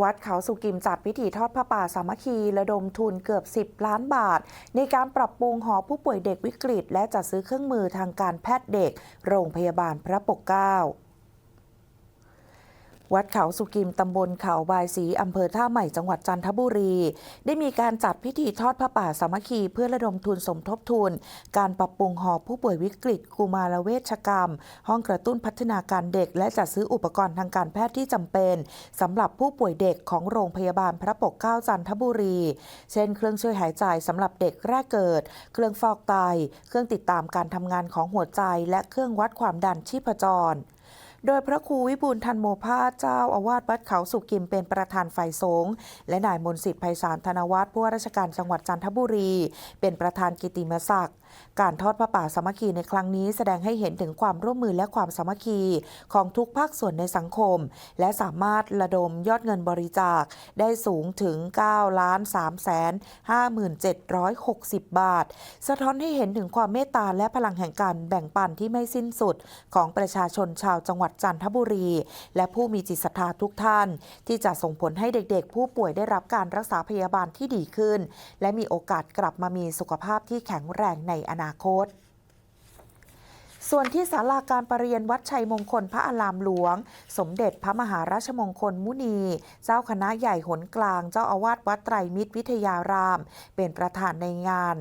วัดเขาสุกิมจัดพิธีทอดพระป่าสามัคคีระดมทุนเกือบ 10 ล้านบาท ในการปรับปรุงหอผู้ป่วยเด็กวิกฤต และจัดซื้อเครื่องมือทางการแพทย์เด็ก โรงพยาบาลพระปกเกล้า วัดเขาสุกิมตำบลเขาบายศรีอำเภอท่าใหม่จังหวัดจันทบุรี ได้มีการจัดพิธีทอดพระป่าสามัคคีเพื่อระดมทุนสมทบทุน การปรับปรุงหอผู้ป่วยวิกฤตกุมารเวชกรรม ห้องกระตุ้นพัฒนาการเด็ก และจัดซื้ออุปกรณ์ทางการแพทย์ที่จำเป็นสำหรับผู้ป่วยเด็กของโรงพยาบาลพระปกเกล้าจันทบุรี เช่น เครื่องช่วยหายใจสำหรับเด็กแรกเกิด เครื่องฟอกไต เครื่องติดตามการทำงานของหัวใจ และเครื่องวัดความดันชีพจร โดยพระครูวิบูลทันโมภาสเจ้าอาวาสวัดเขาสุกิมเป็นประธานฝ่ายสงฆ์และนายมนสิทธิ์ไพศาลธนวัฒน์ผู้ว่าราชการจังหวัดจันทบุรี เป็นประธานกิตติมศักดิ์ การทอดพระป่าสามัคคีในครั้งนี้แสดงให้เห็นถึงความร่วมมือและความสามัคคีของทุกภาคส่วนในสังคม และสามารถระดมยอดเงินบริจาคได้สูงถึง 9 ล้าน3แสน5760 บาท สะท้อนให้เห็นถึงความเมตตาและพลังแห่งการแบ่งปันที่ไม่สิ้นสุดของประชาชนชาวจังหวัดจันทบุรี และผู้มีจิตศรัทธาทุกท่าน ที่จะส่งผลให้เด็กๆ ผู้ป่วยได้รับการรักษาพยาบาลที่ดีขึ้น และมีโอกาสกลับมามีสุขภาพที่แข็งแรงในอนาคต ส่วนที่ศาลาการประเรียนวัดชัยมงคลพระอารามหลวง สมเด็จพระมหาราชมงคลมุนี เจ้าคณะใหญ่หนกลาง เจ้าอาวาสวัดไตรมิตรวิทยาราม เป็นประธานในงาน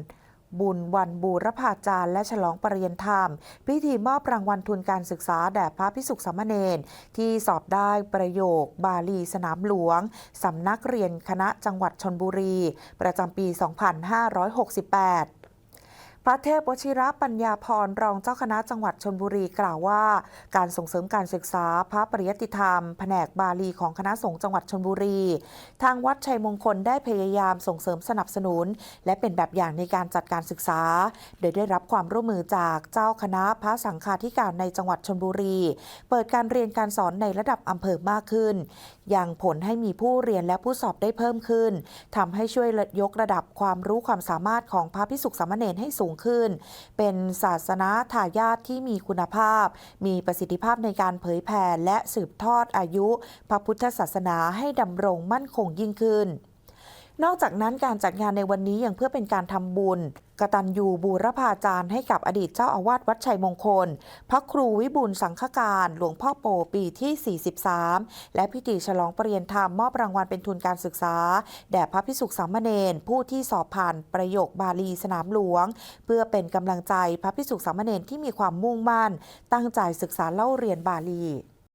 บุญวันบูรพาจารย์และฉลองปรริยนธรรม พิธีมอบรางวัลทุนการศึกษาแด่พระพิสุขสามเณรที่สอบได้ประโยค บาลีสนามหลวง สำนักเรียนคณะจังหวัดชนบุรี ประจำปี 2568 พระเทพวชิระปัญญาพรรองเจ้าคณะจังหวัดชนบุรีกล่าวว่า การส่งเสริมการศึกษาพระปริยติธรรม แผนกบาลีของคณะสงฆ์จังหวัดชนบุรี ทางวัดชัยมงคลได้พยายามส่งเสริมสนับสนุน และเป็นแบบอย่างในการจัดการศึกษา โดยได้รับความร่วมมือจากเจ้าคณะพระสังฆาธิการในจังหวัดชนบุรี เปิดการเรียนการสอนในระดับอำเภอมากขึ้นยังผลให้มีผู้เรียนและผู้สอบได้เพิ่มขึ้นทำให้ช่วยยกระดับความรู้ความสามารถของพระพิสุขสามเณรให้สูงขึ้น เป็นศาสนาทายาทที่มีคุณภาพ มีประสิทธิภาพในการเผยแผ่และสืบทอดอายุ พระพุทธศาสนาให้ดำรงมั่นคงยิ่งขึ้น นอกจากนั้นการจัดงานในวันนี้ยังเพื่อเป็นการทำบุญกตัญญูบูรพาจารย์ให้กับอดีตเจ้าอาวาสวัดชัยมงคล พระครูวิบูลสังฆการ หลวงพ่อโปปีที่ 43 และพิธีฉลองปรริยนธรรมมอบรางวัลเป็นทุนการศึกษา แด่พระพิสุขสามเณรผู้ที่สอบผ่านประโยคบาลีสนามหลวง เพื่อเป็นกำลังใจพระพิสุขสามเณรที่มีความมุ่งมั่น ตั้งใจศึกษาเล่าเรียนบาลี